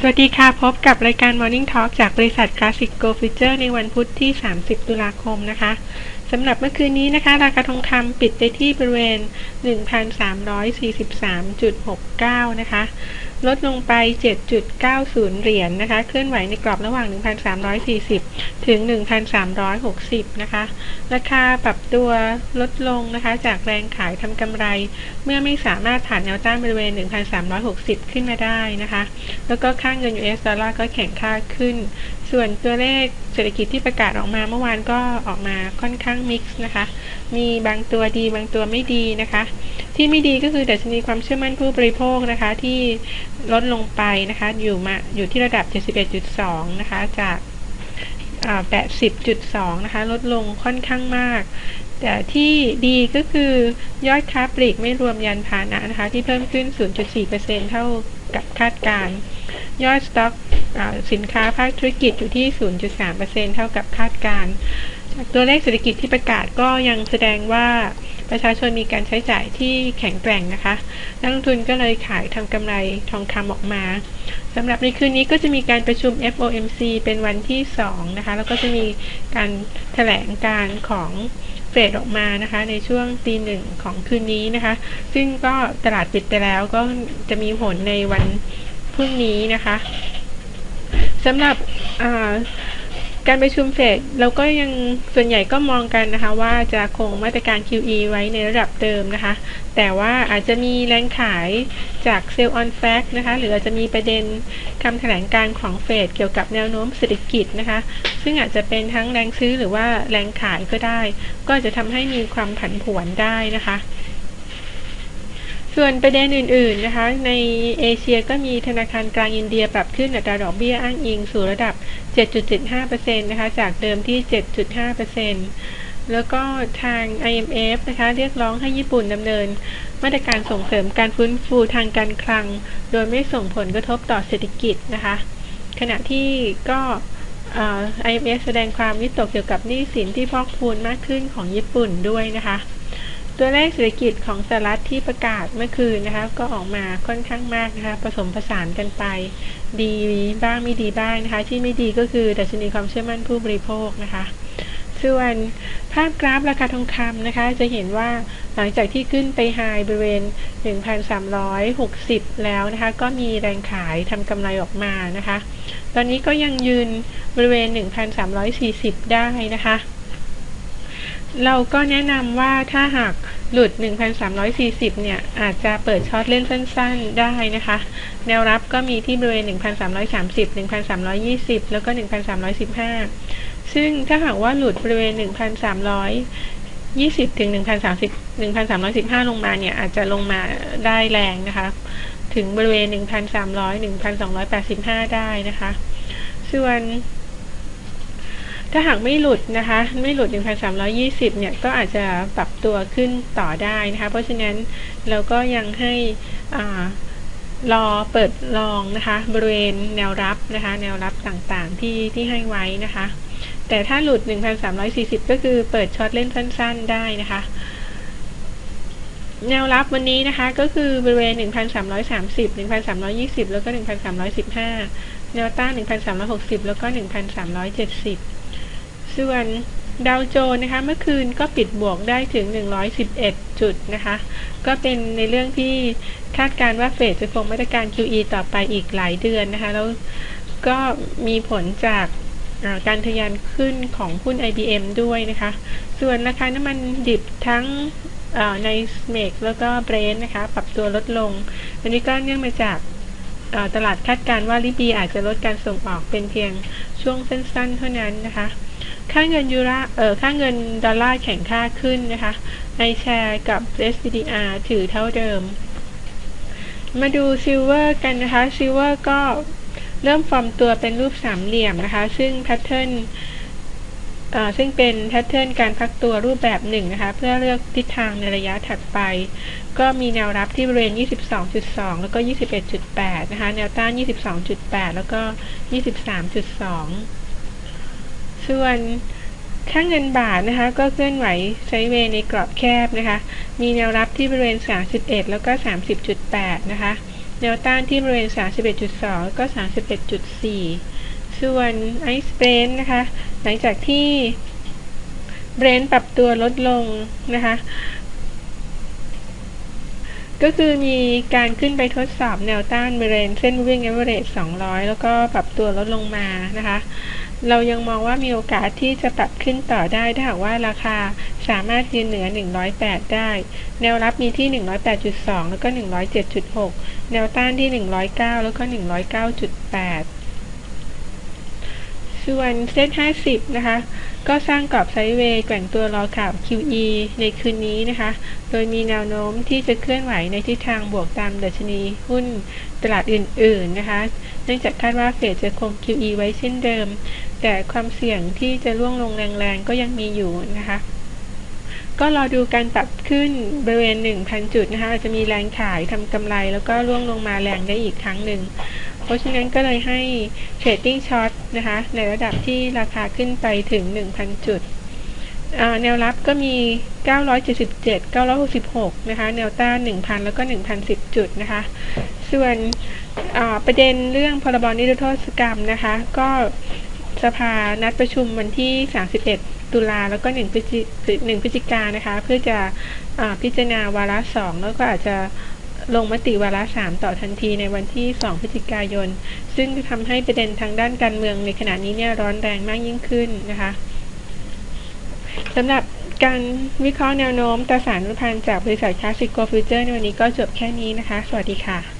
สวัสดีค่ะ พบกับรายการ Morning Talk จากบริษัท Classic Go Future ในวันพุธที่ 30 ตุลาคมนะคะสำหรับเมื่อคืนนี้นะคะ ราคาทองคำปิดไปที่บริเวณ 1,343.69 นะคะ ลดลงไป 7.90 เหรียญนนะคะ เคลื่อนไหวในกรอบระหว่าง 1,340 ถึง 1,360 นะคะ ราคาปรับตัวลดลงนะคะ จากแรงขายทำกำไร เมื่อไม่สามารถผ่านแนวต้านบริเวณ 1,360 ขึ้นมาได้นะคะ แล้วก็ค่างเงิน US ดอลลาร์ก็แข็งค่าขึ้น ส่วนตัวเลขเศรษฐกิจที่ประกาศออกมาเมื่อวานก็ออกมาค่อนข้างมิกซ์นะคะ มีบางตัวดีบางตัวไม่ดีนะคะ ที่ไม่ดีก็คือดัชนีความเชื่อมั่นผู้บริโภคนะคะที่ลดลงไปนะคะอยู่มาอยู่ที่ระดับ 71.2 นะคะจาก80.2 นะคะลดลงค่อนข้างมาก แต่ที่ดีก็คือยอดค้าปลีกไม่รวมยันพาหนะนะคะที่เพิ่มขึ้น 0.4%เท่ากับคาดการยอดสต็อกอสินค้าภาคธุรกิจอยู่ที่ 0.3%เท่ากับคาดการ จากตัวเลขเศรษฐกิจที่ประกาศก็ยังแสดงว่า ประชาชนมีการใช้จ่ายที่แข็งแกร่งนะคะ นักลงทุนก็เลยขายทำกำไรทองคำออกมาสำหรับในคืนนี้ก็จะมีการประชุม FOMC เป็นวันที่ 2 นะคะ แล้วก็จะมีการแถลงการของเฟดออกมานะคะ ในช่วงตีหนึ่งของคืนนี้นะคะ ซึ่งก็ตลาดปิดไปแล้วก็จะมีผลในวันพรุ่งนี้นะคะสำหรับ การประชุมเฟดเราก็ยังส่วนใหญ่ก็มองกันนะคะว่าจะคงมาตรการ QE ไว้ในระดับเดิมนะคะ แต่ว่าอาจจะมีแรงขายจากเซลล์ออนแฟกนะคะ หรืออาจจะมีประเด็นคำแถลงการของเฟดเกี่ยวกับแนวโน้มเศรษฐกิจนะคะ ซึ่งอาจจะเป็นทั้งแรงซื้อหรือว่าแรงขายก็ได้ ก็จะทำให้มีความผันผวนได้นะคะ ส่วนประเด็นอื่นๆนะคะ ในเอเชียก็มีธนาคารกลางอินเดียปรับขึ้นอัตราดอกเบี้ยอ้างอิงสู่ระดับ 7.75%นะคะจากเดิมที่ 7.5%แล้วก็ทาง IMF นะคะเรียกร้องให้ญี่ปุ่นดำเนิน มาตรการส่งเสริมการฟื้นฟูทางการคลัง โดยไม่ส่งผลกระทบต่อเศรษฐกิจนะคะ ขณะที่ก็ IMF แสดงความวิตกเกี่ยวกับหนี้สินที่พอกพูนมากขึ้นของญี่ปุ่นด้วยนะคะ ตัวเลขเศรษฐกิจของสหรัฐที่ประกาศเมื่อคืนนะคะ ก็ออกมาค่อนข้างมากนะคะ ผสมผสานกันไป ดีบ้างไม่ดีบ้างนะคะ ที่ไม่ดีก็คือดัชนีความเชื่อมั่นผู้บริโภคนะคะ ส่วนภาพกราฟราคาทองคำนะคะ จะเห็นว่าหลังจากที่ขึ้นไปไฮบริเวณ 1,360 แล้วนะคะ ก็มีแรงขายทำกำไรออกมานะคะ ตอนนี้ก็ยังยืนบริเวณ 1,340 ได้นะคะ เราก็แนะนำว่าถ้าหากหลุด 1,340 เนี่ย อาจจะเปิดช็อตเล่นสั้น ๆ ได้นะคะ แนวรับก็มีที่บริเวณ 1,330 1,320 แล้วก็ 1,315 ซึ่งถ้าหากว่าหลุดบริเวณ 1,320 ถึง 1,330 1,315 ลงมาเนี่ย อาจจะลงมาได้แรงนะคะ ถึงบริเวณ 1,300 1,285 ได้นะคะ ส่วน ถ้าหากไม่หลุดนะคะ ไม่หลุด 1,320 เนี่ย ก็อาจจะปรับตัวขึ้นต่อได้นะคะ เพราะฉะนั้นเราก็ยังให้รอเปิดลองนะคะ บริเวณแนวรับนะคะ แนวรับต่างๆที่ที่ให้ไว้นะคะ แต่ถ้าหลุด 1,340 ก็คือเปิดช็อตเล่นสั้น ๆ ได้นะคะแนวรับวันนี้นะคะก็คือบริเวณ 1,330 1,320 แล้วก็ 1,315 แนวต้าน 1,360 แล้วก็ 1,370 ส่วนดาวโจน์นะคะเมื่อคืนก็ปิดบวกได้ถึง 111 จุดนะคะ ก็เป็นในเรื่องที่คาดการว่าเฟดจะคงมาตรการ QE ต่อไปอีกหลายเดือนนะคะ แล้วก็มีผลจากการทะยานขึ้นของหุ้น IBM ด้วยนะคะ ส่วนราคาน้ำมันดิบทั้งในสเมกแล้วก็เบรนนะคะ ปรับตัวลดลง อันนี้ก็เนื่องมาจากตลาดคาดการว่าลิบีอาจจะลดการส่งออกเป็นเพียงช่วงสั้นๆ เท่านั้นนะคะ ค่าเงินยูราเอ่อค่าเงินดอลลาร์แข็งค่าขึ้นนะคะไอแชร์กับ SDR ถือเท่าเดิม มาดูซิลเวอร์กันนะคะซิลเวอร์ก็เริ่มฟอร์มตัวเป็นรูปสามเหลี่ยมนะคะ ซึ่งแพทเทิร์นซึ่งเป็นแพทเทิร์นการพักตัวรูปแบบหนึ่งนะคะ เพื่อเลือกทิศทางในระยะถัดไป ก็มีแนวรับที่บริเวณ 22.2 แล้วก็ 21.8 นะคะ แนวต้าน 22.8 แล้วก็ 23.2 ส่วนค่างเงินบาทนะคะก็เคลื่อนไหวไซเวย์ในกรอบแคบนะคะ มีแนวรับที่บริเวณ 31 แล้วก็ 30.8 นะคะ แนวต้านที่บริเวณ 31.2แล้วก็ 31.4 ส่วนไอซ์เบรนนะคะ หลังจากที่เบรนปรับตัวลดลงนะคะ ก็คือมีการขึ้นไปทดสอบแนวต้านบริเวณเส้น moving average 200 แล้วก็ปรับตัวลดลงมานะคะ เรายังมองว่ามีโอกาสที่จะปรับขึ้นต่อได้ถ้าหากว่าราคาสามารถยืนเหนือ 108 ได้ แนวรับมีที่ 108.2 แล้วก็ 107.6 แนวต้านที่ 109 แล้วก็ 109.8 ส่วนเซ็ต50 นะคะ ก็สร้างกรอบไซด์เวย์แกว่งตัวรอข่าว QE ในคืนนี้นะคะ โดยมีแนวโน้มที่จะเคลื่อนไหวในทิศทางบวกตามดัชนีหุ้นตลาดอื่น ๆ นะคะ เนื่องจากคาดว่าเฟดจะคง QE ไว้เช่นเดิม แต่ความเสี่ยงที่จะล่วงลงแรงๆก็ยังมีอยู่นะคะ ก็รอดูการปรับขึ้นบริเวณ 1,000 จุดนะคะอาจจะมีแรงขายทำกำไร แล้วก็ล่วงลงมาแรงได้อีกครั้งหนึ่งเพราะฉะนั้นก็เลยให้เทรดดิ้งช็อตนะคะ ในระดับที่ราคาขึ้นไปถึง 1,000 จุด แนวรับก็มี 977 966 นะคะ แนวต้าน 1,000 แล้วก็ 1,010 จุดนะคะ ส่วนประเด็นเรื่องพรบนิรโทษกรรมนะคะ ก็ สภานัดประชุมวันที่ 31 ตุลาแล้วก็1พฤศจิ1พฤศจิกานะคะ เพื่อจะพิจารณาวาระ2แล้วก็อาจจะลงมติวาระ3ต่อทันทีในวันที่ 2 พฤศจิกายน ซึ่งจะทำให้ประเด็นทางด้านการเมืองในขณะนี้เนี่ยร้อนแรงมากยิ่งขึ้นนะคะสำหรับการวิเคราะห์แนวโน้มตราสารพันธ์จากบริษัทคลาสสิกโกฟิวเจอร์ในวันนี้ก็จบแค่นี้นะคะ สวัสดีค่ะ